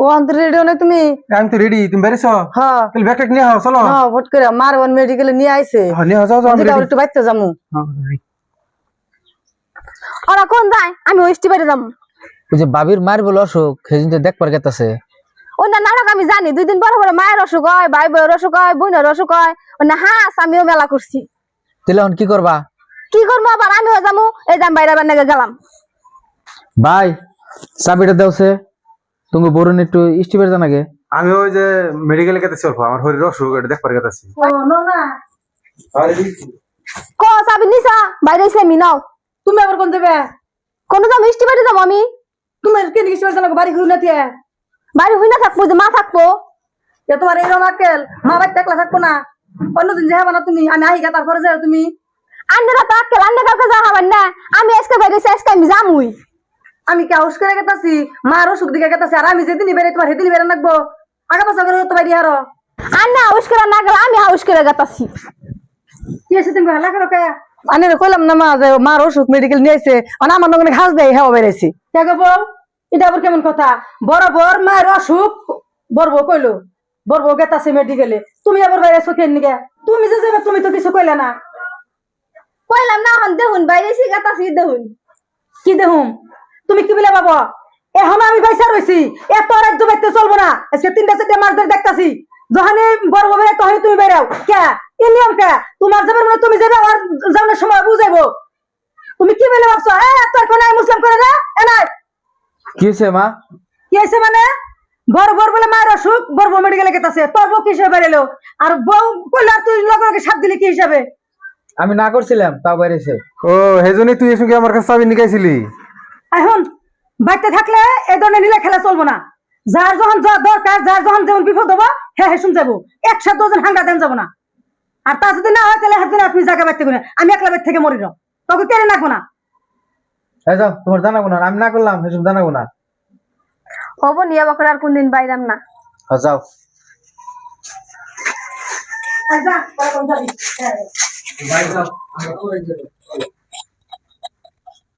কোন না তুমি? আমি তো রেডি তুমি বেরিয়েছ? হ্যাঁ তাহলে ব্যাগটা নিয়ে চলো। হ্যাঁ ভোট করে মেডিকেলে নিয়ে আইছে। হ্যাঁ, নিয়ে আও, যাও যাও আমি ওদিকে একটু বাইতে যামু। হ্যাঁ। ওরা কোন যায়? আমি যাব ওই যে বাবির মার বলে অসুখ সেদিন তো দেখবার গেতাছে। অন্য নাটক আমি জানি দুই দিন পরে পরে মায়ের অসুখ হয় ভাই বউয়ের অসুখ হয় বোনের অসুখ হয়। অন্য হাঁস আমিও মেলা করছি। তাহলে এখন কি করবা? কি করব আবার? আমিও যাব এই যে আমি বাইরে বান্নাকে গেলাম। ভাই চাবিটা দেওছে। তুমি বরুণ একটু স্টিপের জানাগে আমি ওই যে মেডিকেলে গেতেছি অল্প আমার শরীর অসুখ এটা দেখবার গেতেছি ও নো না। ক চাবি নিছা বাইরে এসে আমি নাও। তুমি আবার কোন যাবে কোনো যাব স্টিপারে যাব আমি। তুমি কি নিকি শুনে জানো বাড়ি ঘুরে না দিয়ে বাড়ি হই না থাকব যে মা থাকব। এ তোমার এরকম আকেল মা বাড়িতে একলা থাকব না। অন্যদিন যে হবে না তুমি আমি আহি গা তারপরে যাও তুমি। আন্নারা তো আক্কেল আন্না কাউকে যা হবেন না। আমি আজকে বাইরে এসে আজকে আমি যামুই। আমি কি হাউস করে গেতাছি? মার অসুখ দিকে গেতাছি আর আমি যেদিন বেড়ে তোমার সেদিনই বেড়ে রাখব আগা পাশা করে তো বাইরে আরও। আন্না হাউস করে না গেলে আমি হাউস করে গেতাছি। কি আছে তুমি হালা করো কে? আমি কইলাম না মা যে মার অসুখ মেডিকেল নিয়ে আইছে। মানে আমার নগনে ঘাস দেয় হেওয়া বেড়েছি কে গো বউ? এটা আবার কেমন কথা? বড় বর মায়ের অসুখ। বড় বউ কইলো বড় বউ গেতাছে মেডিকেলে তুমি আবার বাইরে চোখের নিগে তুমি যে যাবে তুমি তো কিছু কইলে না। কইলাম না হন দেখুন বাইরে এসে গেতাছি দেখুন। কি দেহুম তুমি কি বলে বাবা? এখন আমি বাইসা রইছি। এত রাজ্য বাইতে চলবো না। আজকে তিনটা চারটা মাস ধরে দেখতাছি। যখনই বড় হবে তখনই তুমি বেরাও কে? এ নিয়ম কে? তোমার যাবে মানে তুমি যাবে আর যাওয়ার সময় বুঝাইবো। তুমি কি বলে ভাবছ? এ তোর কোন মুসলিম করে রে এ নাই। কি হয়েছে মা? কি হয়েছে মানে? বড় বড় বলে মায়ের অসুখ বড় বউ মেডিকেলে গেতাছে। তোর বউ কি হিসেবে বেরেলো আর বউ কইলে আর তুই লগে লগে সাত দিলি কি হিসাবে? আমি না করছিলাম তাও বাইরেছে ও জন্যই তুই এসে আমার কাছে চাবি নিকাইছিলি। এখন বাড়িতে থাকলে এই ধরনের নিলে খেলা চলবো না। যার যখন যা দরকার যার যখন যেমন বিপদ হব হ্যাঁ হ্যাঁ শুন যাব। একসাথে দুজন হাঙ্গা দেন যাব না। আর তা যদি না হয় তাহলে হাজির আপনি জায়গা বাড়তে করে আমি একলা বাড়ি থেকে মরি যাও তোকে কেড়ে রাখব না। এই যাও তোমার জানাব না আমি না করলাম সেসব জানাব না। হব নিয়ে বকর আর কোনদিন বাইরাম না। যাও। আর যা, কোন যাবি? যাও